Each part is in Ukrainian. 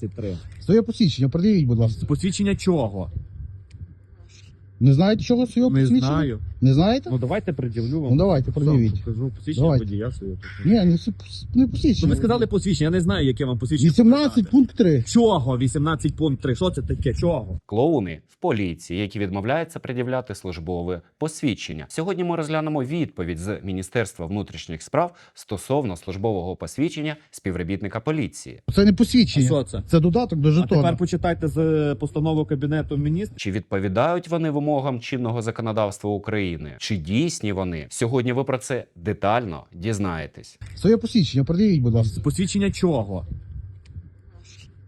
23. Своє посвідчення, пред'явіть, будь ласка. Посвідчення чого? Не знаєте, чого своє Не посвідчення? знаю. Не знаєте? Ну давайте пред'явлю вам. Ну давайте, пред'явіть. Покажу посвідчення Давайте. водія своє. Ні, не, с- не Ну посвідчення. ви сказали посвідчення, я не знаю, яке вам посвідчення. 18 показати. пункт 3. Чого 18 пункт 3? Що це таке? Чого? клоуни в поліції, які відмовляються пред'являти службове посвідчення. Сьогодні ми розглянемо відповідь з Міністерства внутрішніх справ стосовно службового посвідчення співробітника поліції. Це не А посвідчення. що це? Це додаток до А жетона. тепер почитайте з постанови Кабінету міністрів. Чи відповідають вони вимогам чинного законодавства України? Чи дійсні вони? Сьогодні ви про це детально дізнаєтесь. Своє посвідчення, пред'явіть, будь ласка. Посвідчення чого?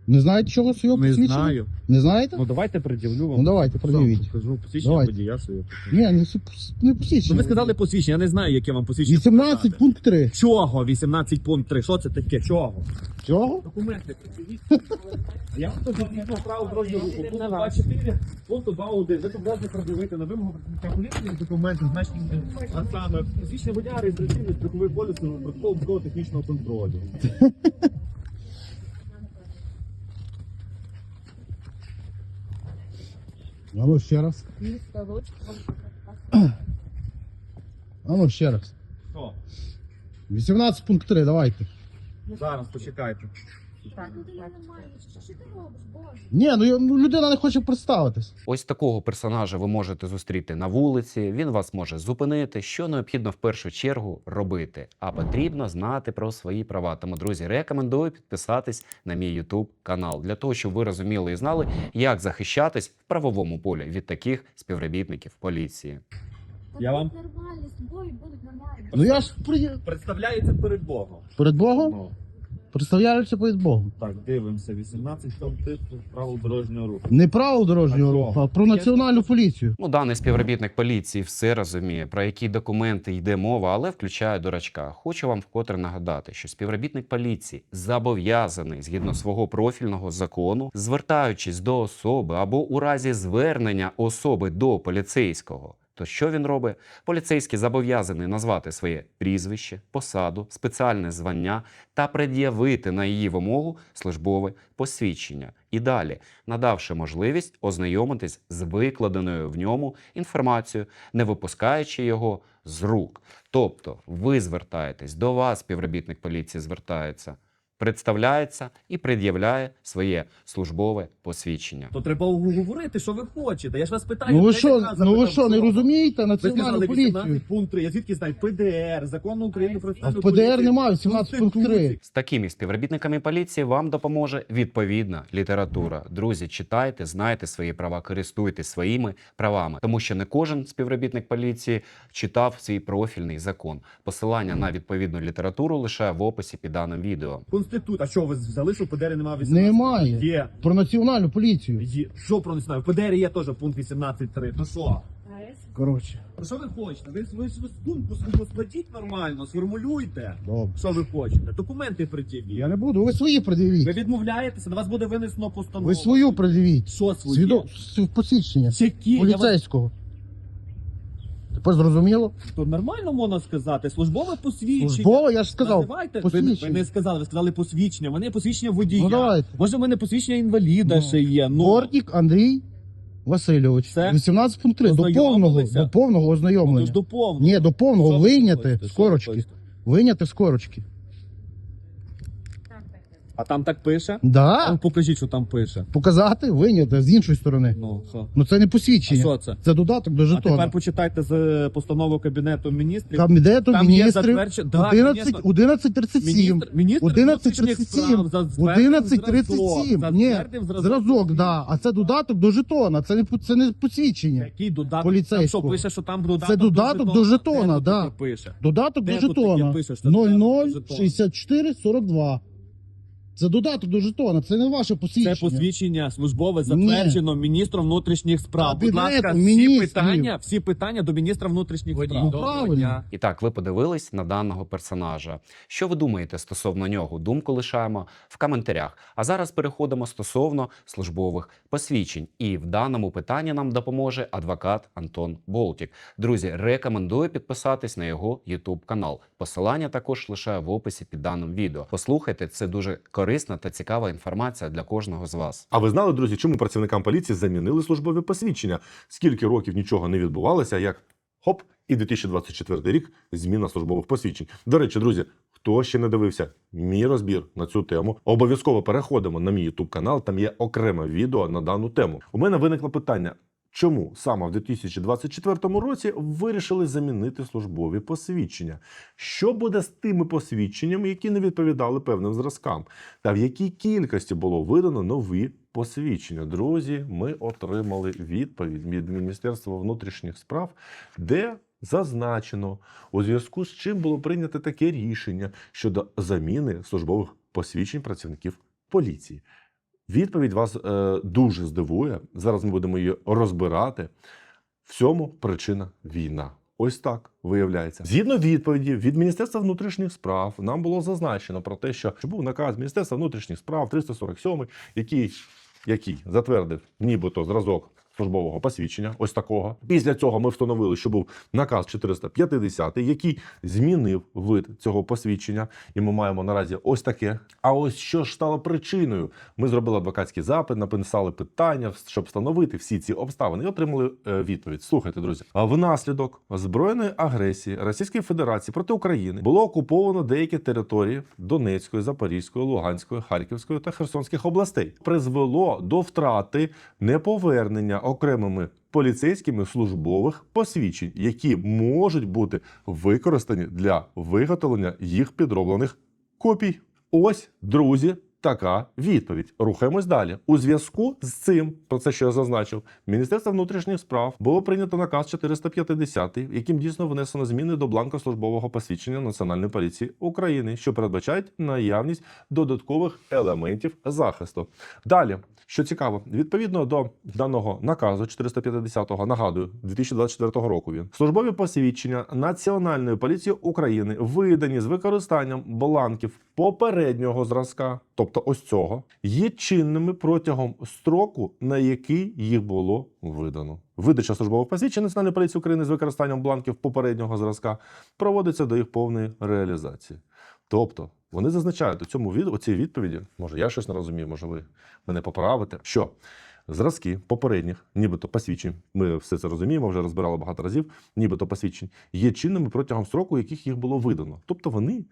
Не знаєте, чого своє Не посвідчення? знаю. Не знаєте? Ну давайте пред'явлю вам. Ну давайте, пред'явіть. покажу посвідчення Давайте. водія своє. Ні, не, с- не посвідчення. Ну ви сказали посвідчення, я не знаю, яке вам посвідчення. 18 показати. пункт 3. Чого 18 пункт 3? Що це таке? Чого? Чого? Документи пред'явіть. Я вам тут відповідно право дорожнього руху. Пункт 24, пункт 2.1. Ви тут можете пред'явити на вимогу поліції документи, значні, а саме посвідчення водія, реєстраційний страховий поліс, протокол до технічного контролю. Алло, ще раз. А ну ще раз. Що? 18 пункт 3, давайте. Зараз почекайте. Так, так. Що ти робиш, Боже? Ні, ну, я- ну людина не хоче представитись. Ось такого персонажа ви можете зустріти на вулиці. Він вас може зупинити. Що необхідно в першу чергу робити? А потрібно знати про свої права. Тому, друзі, рекомендую підписатись на мій YouTube канал для того, щоб ви розуміли і знали, як захищатись в правовому полі від таких співробітників поліції. Та Я вам- нормальні, з тобою будуть нормальні. Ну я ж при... Представляється перед Богом. перед Богом Ну, представляюся перед Богом. так, дивимося. 18 там типу правил дорожнього руху. Не правил дорожнього А руху, а про національну поліцію. Ну, даний співробітник поліції все розуміє, про які документи йде мова, але включає дурачка. Хочу вам вкотре нагадати, що співробітник поліції зобов'язаний згідно свого профільного закону, звертаючись до особи або у разі звернення особи до поліцейського. То що він робить? Поліцейський зобов'язаний назвати своє прізвище, посаду, спеціальне звання та пред'явити на її вимогу службове посвідчення. І далі, надавши можливість ознайомитись з викладеною в ньому інформацією, не випускаючи його з рук. Тобто, ви звертаєтесь до вас, співробітник поліції звертається, представляється і пред'являє своє службове посвідчення. То треба говорити, що ви хочете. Я ж вас питаю. Ну ви що, ну ви що, не розумієте національну поліцію? пункт 3. Я звідки знаю? ПДР, закон України про А в ПДР немає 18 пункт 3. З такими співробітниками поліції вам допоможе відповідна література. Друзі, читайте, знайте свої права, користуйтесь своїми правами, тому що не кожен співробітник поліції читав свій профільний закон. Посилання на відповідну літературу лише в описі під даним відео. Конститут. А що ви взяли, що в ПДР немає 18? Немає. Є. Про національну поліцію. Є. Що про знаю? В ПДР є теж пункт 18.3. То що? Коротше, Про що ви хочете? Ви ви ж думку свою складіть нормально, сформулюйте. добре. Що ви хочете? Документи пред'явіть. Я не буду. Ви свої Ви відмовляєтеся, на вас буде винесено постанову. Ви свою пред'явіть. Що свої? Свідо... с- посвідчення. Які? Я вас... Поліцейського. Тепер зрозуміло? То нормально можна сказати. Службове посвідчення. Службове, я ж сказав. Називайте. Ви, ви посвідчення. не сказали, ви сказали посвідчення. Вони посвідчення водія. Ну давайте. Може, в мене посвідчення інваліда Ну. ще є. Ну, Бортник Андрій Васильович. Це 18 пункт 3. До повного, ознайомилися? до повного ну, ознайомлення. ж до повного. Ні, до повного Що ви вийняти хочете? з Що ви корочки. хочете? Вийняти з корочки. А там так пише? Да. А покажіть, що там пише. Показати, вийняти з іншої сторони. Ну, що? Ну це не А посвідчення. що це? Це додаток до А жетона. тепер почитайте з постанови Кабінету міністрів. Кабінету Там є міністрів затвердження. Да, 11, звісно. 11.37. Міністр, міністр 11.37. внутрішніх справ затвердив 11.37. Ні, зразок, да. А це додаток до жетона. Це не це не посвідчення. Який додаток? Поліцейського. Там що, пише, що там додаток Це додаток до жетона, Де тут да. таке пише? Додаток Де до тут таке жетона. пише, що додаток до жетона? 006442. Це додаток до жетона, це не ваше посвідчення. Це посвідчення службове Ні. затверджено міністром внутрішніх справ. Будь ласка, всі міністрів. питання, всі питання до міністра внутрішніх справ. Ну, правильно. І так, ви подивились на даного персонажа. Що ви думаєте стосовно нього? Думку лишаємо в коментарях. А зараз переходимо стосовно службових посвідчень. І в даному питанні нам допоможе адвокат Антон Болтік. Друзі, рекомендую підписатись на його YouTube канал. Посилання також лишаю в описі під даним відео. Послухайте, це дуже корисна корисна та цікава інформація для кожного з вас. А ви знали, друзі, чому працівникам поліції замінили службові посвідчення? Скільки років нічого не відбувалося, як хоп, і 2024 рік зміна службових посвідчень. До речі, друзі, хто ще не дивився мій розбір на цю тему, обов'язково переходимо на мій YouTube канал. Там є окреме відео на дану тему. У мене виникло питання. Чому саме в 2024 році вирішили замінити службові посвідчення? Що буде з тими посвідченнями, які не відповідали певним зразкам? Та в якій кількості було видано нові посвідчення? Друзі, ми отримали відповідь від Міністерства внутрішніх справ, де зазначено, у зв'язку з чим було прийнято таке рішення щодо заміни службових посвідчень працівників поліції. Відповідь вас е, дуже здивує. Зараз ми будемо її розбирати. В цьому причина війна. Ось так виявляється. Згідно відповіді від Міністерства внутрішніх справ, нам було зазначено про те, що був наказ Міністерства внутрішніх справ 347, який, який затвердив нібито зразок службового посвідчення, ось такого. Після цього ми встановили, що був наказ 450, який змінив вид цього посвідчення, і ми маємо наразі ось таке. А ось що ж стало причиною? Ми зробили адвокатський запит, написали питання, щоб встановити всі ці обставини, і отримали е, відповідь. Слухайте, друзі, внаслідок збройної агресії Російської Федерації проти України було окуповано деякі території Донецької, Запорізької, Луганської, Харківської та Херсонських областей. Призвело до втрати неповернення окремими поліцейськими службових посвідчень, які можуть бути використані для виготовлення їх підроблених копій. Ось, друзі, така відповідь. Рухаємось далі. У зв'язку з цим, про це що я зазначив, Міністерство внутрішніх справ було прийнято наказ 450, яким дійсно внесено зміни до бланка службового посвідчення Національної поліції України, що передбачають наявність додаткових елементів захисту. Далі, що цікаво, відповідно до даного наказу 450-го, нагадую, 2024 року він службові посвідчення Національної поліції України видані з використанням бланків попереднього зразка, тобто ось цього, є чинними протягом строку, на який їх було видано. Видача службових посвідчень Національної поліції України з використанням бланків попереднього зразка проводиться до їх повної реалізації. Тобто вони зазначають у цьому від у цій відповіді, може я щось не розумію, може ви мене поправите, що зразки попередніх, нібито посвідчень, ми все це розуміємо, вже розбирали багато разів, нібито посвідчень, є чинними протягом строку, яких їх було видано. Тобто вони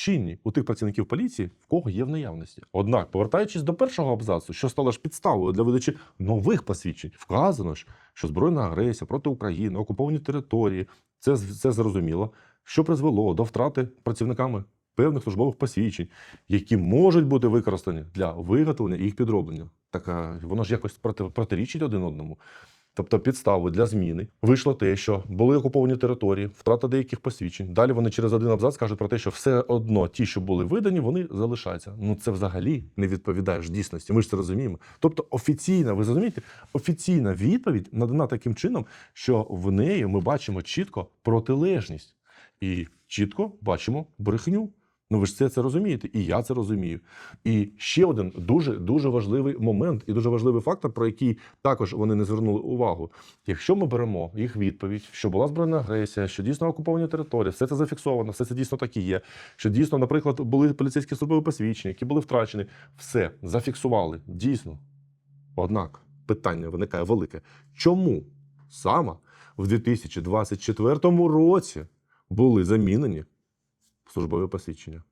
чинні у тих працівників поліції, в кого є в наявності. Однак, повертаючись до першого абзацу, що стало ж підставою для видачі нових посвідчень, вказано ж, що збройна агресія проти України, окуповані території, це, це зрозуміло, що призвело до втрати працівниками певних службових посвідчень, які можуть бути використані для виготовлення їх підроблення. Так воно ж якось проти, протирічить один одному. Тобто підставою для зміни вийшло те, що були окуповані території, втрата деяких посвідчень. Далі вони через один абзац кажуть про те, що все одно ті, що були видані, вони залишаються. Ну це взагалі не відповідає ж дійсності. Ми ж це розуміємо. Тобто офіційна, ви розумієте, офіційна відповідь надана таким чином, що в неї ми бачимо чітко протилежність і чітко бачимо брехню. Ну ви ж це, це розумієте, і я це розумію. І ще один дуже дуже важливий момент і дуже важливий фактор, про який також вони не звернули увагу. Якщо ми беремо їх відповідь, що була збройна агресія, що дійсно окуповані території, все це зафіксовано, все це дійсно так і є. Що дійсно, наприклад, були поліцейські службові посвідчення, які були втрачені, все зафіксували дійсно. Однак питання виникає велике: чому саме в 2024 році були замінені службові посвідчення?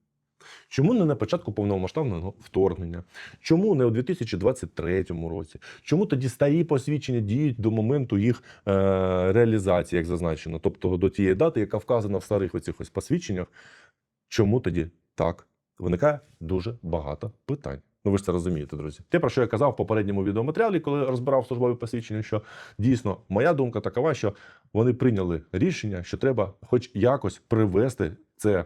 Чому не на початку повномасштабного вторгнення? Чому не у 2023 році? Чому тоді старі посвідчення діють до моменту їх е, реалізації, як зазначено, тобто до тієї дати, яка вказана в старих оцих ось посвідченнях? Чому тоді так? Виникає дуже багато питань. Ну ви ж це розумієте, друзі. Те, про що я казав в попередньому відеоматеріалі, коли розбирав службові посвідчення, що дійсно моя думка такова, що вони прийняли рішення, що треба, хоч якось привести це,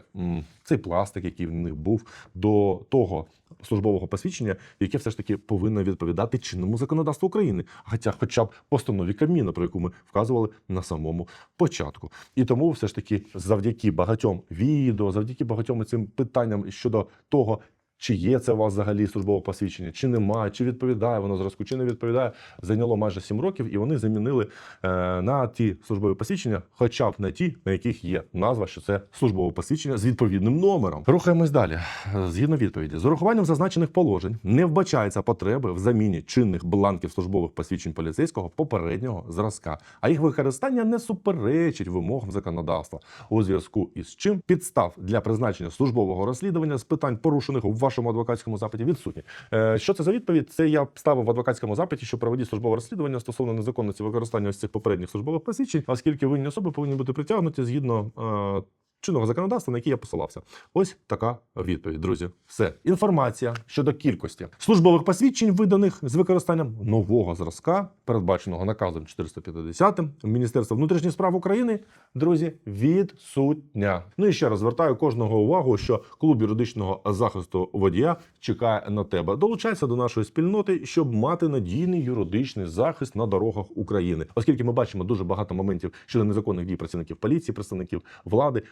цей пластик, який в них був, до того службового посвідчення, яке все ж таки повинно відповідати чинному законодавству України, хоча, хоча б постанові Кабміна, про яку ми вказували на самому початку. І тому все ж таки, завдяки багатьом відео, завдяки багатьом цим питанням щодо того. Чи є це у вас взагалі службове посвідчення, чи немає, чи відповідає воно зразку, чи не відповідає. Зайняло майже 7 років, і вони замінили е, на ті службові посвідчення, хоча б на ті, на яких є назва, що це службове посвідчення з відповідним номером. Рухаємось далі. Згідно відповіді, з урахуванням зазначених положень не вбачається потреби в заміні чинних бланків службових посвідчень поліцейського попереднього зразка, а їх використання не суперечить вимогам законодавства. У зв'язку із чим підстав для призначення службового розслідування з питань, порушених у вашому адвокатському запиті, відсутні. Е, Що це за відповідь? Це я ставив в адвокатському запиті, що проведіть службове розслідування стосовно незаконності використання ось цих попередніх службових посвідчень, оскільки винні особи повинні бути притягнуті згідно. Чинного законодавства, на яке я посилався. Ось така відповідь, друзі. Все. Інформація щодо кількості службових посвідчень, виданих з використанням нового зразка, передбаченого наказом 450 Міністерства внутрішніх справ України, друзі, відсутня. Ну і ще раз звертаю кожного увагу, що клуб юридичного захисту водія чекає на тебе. Долучайся до нашої спільноти, щоб мати надійний юридичний захист на дорогах України, оскільки ми бачимо дуже багато моментів щодо незаконних дій працівників поліції, представників влади,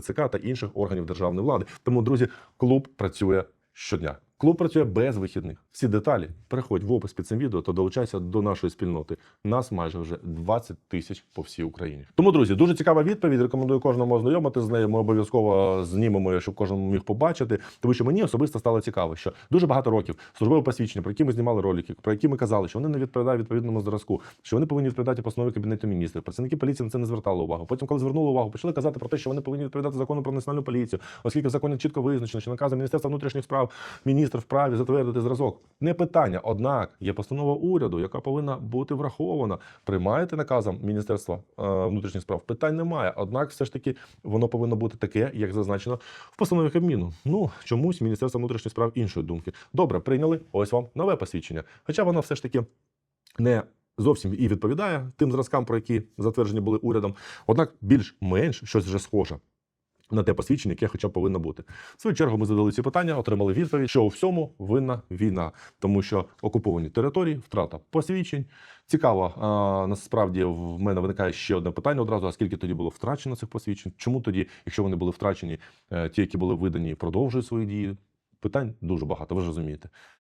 ТЦК та інших органів державної влади. Тому, друзі, клуб працює щодня. Клуб працює без вихідних. Всі деталі переходь в опис під цим відео та долучайся до нашої спільноти. Нас майже вже 20 тисяч по всій Україні. Тому, друзі, дуже цікава відповідь. Рекомендую кожному ознайомити з нею. Ми обов'язково знімемо, її, щоб кожен міг побачити. Тому що мені особисто стало цікаво, що дуже багато років службове посвідчення, про які ми знімали ролики, про які ми казали, що вони не відповідають відповідному зразку, що вони повинні відповідати постанові кабінету міністрів. Працівники поліції на це не звертали увагу. Потім, коли звернули увагу, почали казати про те, що вони повинні відповідати закону про національну поліцію, оскільки в законі чітко визначено, що наказом Міністерства внутрішніх справ міністр вправі затвердити зразок. Не питання. Однак є постанова уряду, яка повинна бути врахована. Приймаєте наказом Міністерства е, внутрішніх справ? Питань немає. Однак, все ж таки, воно повинно бути таке, як зазначено в постанові Кабміну. Ну чомусь Міністерство внутрішніх справ іншої думки. Добре, прийняли. Ось вам нове посвідчення. Хоча воно все ж таки не. Зовсім і відповідає тим зразкам, про які затверджені були урядом. Однак більш-менш щось вже схоже на те посвідчення, яке хоча б повинно бути. В свою чергу ми задали ці питання, отримали відповідь, що у всьому винна війна, тому що окуповані території, втрата посвідчень. Цікаво, а, насправді в мене виникає ще одне питання одразу: а скільки тоді було втрачено цих посвідчень? Чому тоді, якщо вони були втрачені, е, ті, які були видані, продовжують свої дії? Питань дуже багато, ви ж розумієте.